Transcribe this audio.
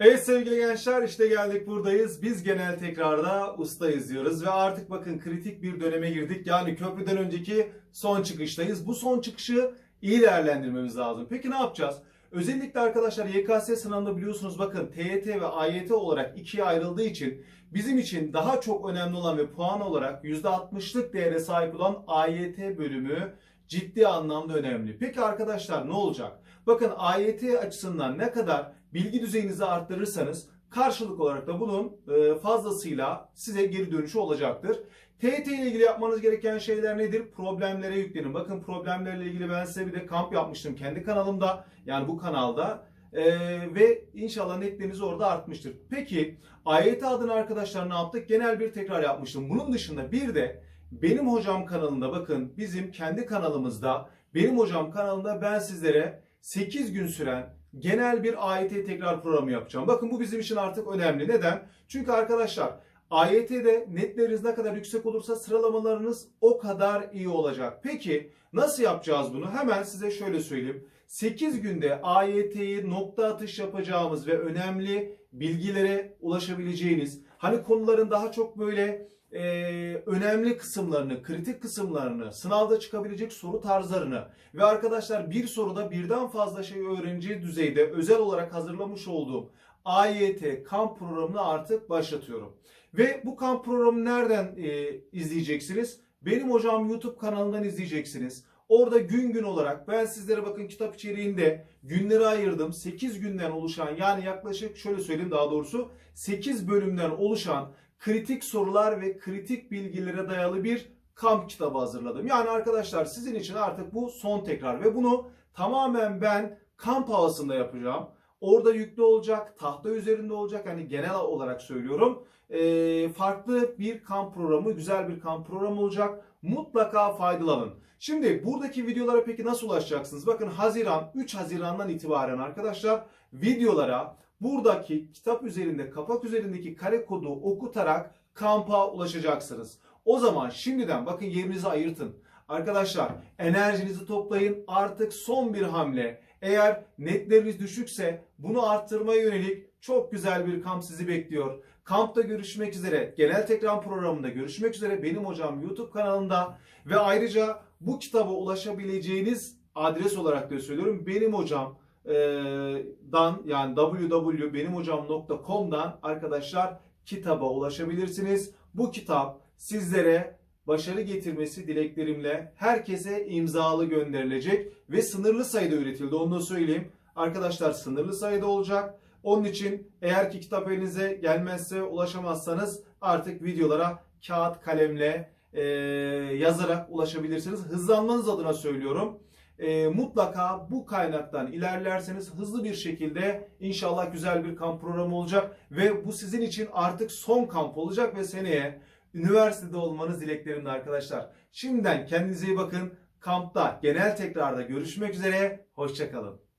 Evet sevgili gençler işte geldik buradayız. Biz genel tekrarda ustayız diyoruz ve artık bakın kritik bir döneme girdik. Yani köprüden önceki son çıkıştayız. Bu son çıkışı iyi değerlendirmemiz lazım. Peki ne yapacağız? Özellikle arkadaşlar YKS sınavında biliyorsunuz bakın TYT ve AYT olarak ikiye ayrıldığı için bizim için daha çok önemli olan ve puan olarak %60'lık değere sahip olan AYT bölümü ciddi anlamda önemli. Peki arkadaşlar ne olacak? Bakın AYT açısından ne kadar bilgi düzeyinizi arttırırsanız karşılık olarak da bunun e, fazlasıyla size geri dönüşü olacaktır. TYT ile ilgili yapmanız gereken şeyler nedir? Problemlere yüklenin. Bakın problemlerle ilgili ben size bir de kamp yapmıştım kendi kanalımda. Yani bu kanalda. E, ve inşallah netleriniz orada artmıştır. Peki AYT adına arkadaşlar ne yaptık? Genel bir tekrar yapmıştım. Bunun dışında bir de benim hocam kanalında bakın bizim kendi kanalımızda benim hocam kanalında ben sizlere 8 gün süren genel bir AYT tekrar programı yapacağım. Bakın bu bizim için artık önemli. Neden? Çünkü arkadaşlar AYT'de netleriniz ne kadar yüksek olursa sıralamalarınız o kadar iyi olacak. Peki nasıl yapacağız bunu? Hemen size şöyle söyleyeyim. 8 günde AYT'yi nokta atış yapacağımız ve önemli bilgilere ulaşabileceğiniz, hani konuların daha çok böyle e, önemli kısımlarını, kritik kısımlarını, sınavda çıkabilecek soru tarzlarını ve arkadaşlar bir soruda birden fazla şey öğreneceği düzeyde özel olarak hazırlamış olduğum AYT kamp programını artık başlatıyorum. Ve bu kamp programını nereden e, izleyeceksiniz? Benim hocam YouTube kanalından izleyeceksiniz. Orada gün gün olarak ben sizlere bakın kitap içeriğinde günleri ayırdım. 8 günden oluşan yani yaklaşık şöyle söyleyeyim daha doğrusu 8 bölümden oluşan kritik sorular ve kritik bilgilere dayalı bir kamp kitabı hazırladım. Yani arkadaşlar sizin için artık bu son tekrar ve bunu tamamen ben kamp havasında yapacağım. Orada yüklü olacak, tahta üzerinde olacak. Hani genel olarak söylüyorum. Ee, farklı bir kamp programı, güzel bir kamp programı olacak. Mutlaka faydalanın. Şimdi buradaki videolara peki nasıl ulaşacaksınız? Bakın Haziran, 3 Haziran'dan itibaren arkadaşlar videolara buradaki kitap üzerinde, kapak üzerindeki kare kodu okutarak kampa ulaşacaksınız. O zaman şimdiden bakın yerinizi ayırtın. Arkadaşlar enerjinizi toplayın. Artık son bir hamle. Eğer netleriniz düşükse bunu arttırmaya yönelik çok güzel bir kamp sizi bekliyor. Kampta görüşmek üzere. Genel tekrar programında görüşmek üzere. Benim hocam YouTube kanalında ve ayrıca bu kitaba ulaşabileceğiniz adres olarak da söylüyorum. Benim hocam e, dan yani www.benimhocam.com'dan arkadaşlar kitaba ulaşabilirsiniz. Bu kitap sizlere başarı getirmesi dileklerimle herkese imzalı gönderilecek ve sınırlı sayıda üretildi. Onu da söyleyeyim. Arkadaşlar sınırlı sayıda olacak. Onun için eğer ki kitap elinize gelmezse ulaşamazsanız artık videolara kağıt kalemle e, yazarak ulaşabilirsiniz. Hızlanmanız adına söylüyorum. E, mutlaka bu kaynaktan ilerlerseniz hızlı bir şekilde inşallah güzel bir kamp programı olacak ve bu sizin için artık son kamp olacak ve seneye üniversitede olmanız dileklerimde arkadaşlar. Şimdiden kendinize iyi bakın. Kampta genel tekrarda görüşmek üzere. Hoşçakalın.